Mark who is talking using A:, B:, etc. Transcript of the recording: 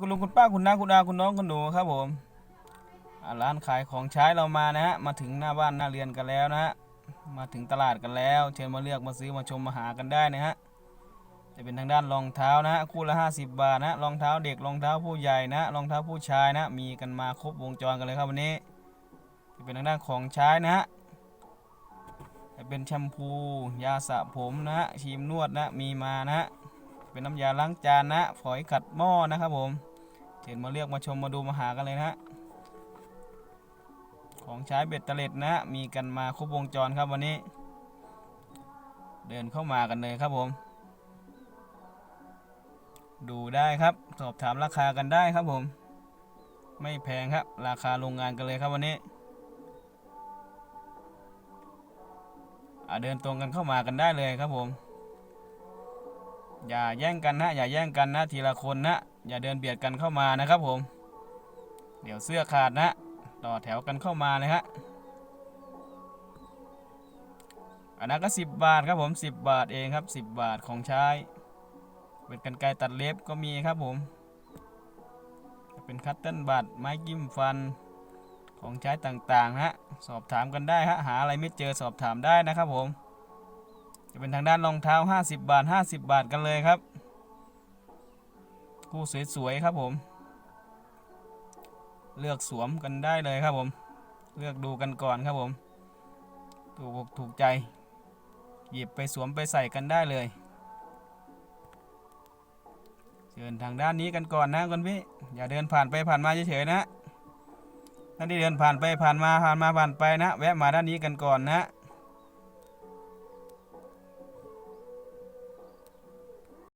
A: คุณลุงคุณป้าคุณน้าคุณอาคุณน้องคุณหนูครับผมร้านขายของใช้เรามานะฮะมาถึงหน้าบ้านหน้าเรือนกันแล้วนะฮะมาถึงตลาดกันแล้ว เชิญมาเลือกมาซื้อมาชมมาหากันได้นะฮะจะเป็นทางด้านรองเท้านะฮะคู่ละ 50 บาทนะรองเท้าเด็กรองเท้าผู้ใหญ่นะรองเท้าผู้ชายนะ มีกันมาครบวงจรกันเลยครับวันนี้ จะเป็นทางด้านของใช้นะฮะจะเป็นแชมพู ยาสระผมนะฮะครีมนวดนะมีมานะฮะ เป็นน้ำยาล้างจานนะฝอยขัดหม้อนะครับผมเชิญมาเลือกมาชมมาดูมาหากันเลยนะของใช้เบ็ดเตล็ดนะ มีกันมาครบวงจรครับวันนี้ เดินเข้ามากันเลยครับผม ดูได้ครับ สอบถามราคากันได้ครับผม ไม่แพงครับ ราคาโรงงานกันเลยครับวันนี้เดินตรงกันเข้ามากันได้เลยครับผม อย่าแย่งกันนะ อย่าแย่งกันนะ ทีละคนนะ อย่าเดินเบียดกันเข้ามานะครับผม เดี๋ยวเสื้อขาดนะ ต่อแถวกันเข้ามาเลยฮะอันนั้นก็ 10 บาทครับผม 10 บาทเองครับ 10 บาทของใช้ เป็นกันไกตัดเล็บก็มีครับผม เป็นคัตเติ้ลบัตรไม้ยิ้มฟันของใช้ต่างๆนะฮะสอบถามกันได้ฮะหาอะไรไม่เจอสอบถามได้นะครับผม เป็นทางด้านรองเท้า 50 บาท 50 บาทกันเลยครับ คู่สวยๆครับผม เลือกสวมกันได้เลยครับผม เลือกดูกันก่อนครับผม ถูกอกถูกใจ หยิบไปสวมไปใส่กันได้เลยเชิญทางด้านนี้กันก่อนนะคุณพี่ อย่าเดินผ่านไปผ่านมาเฉยๆนะท่านที่เดินผ่านไปผ่านมาผ่านมาผ่านไปนะ แวะมาด้านนี้กันก่อนนะ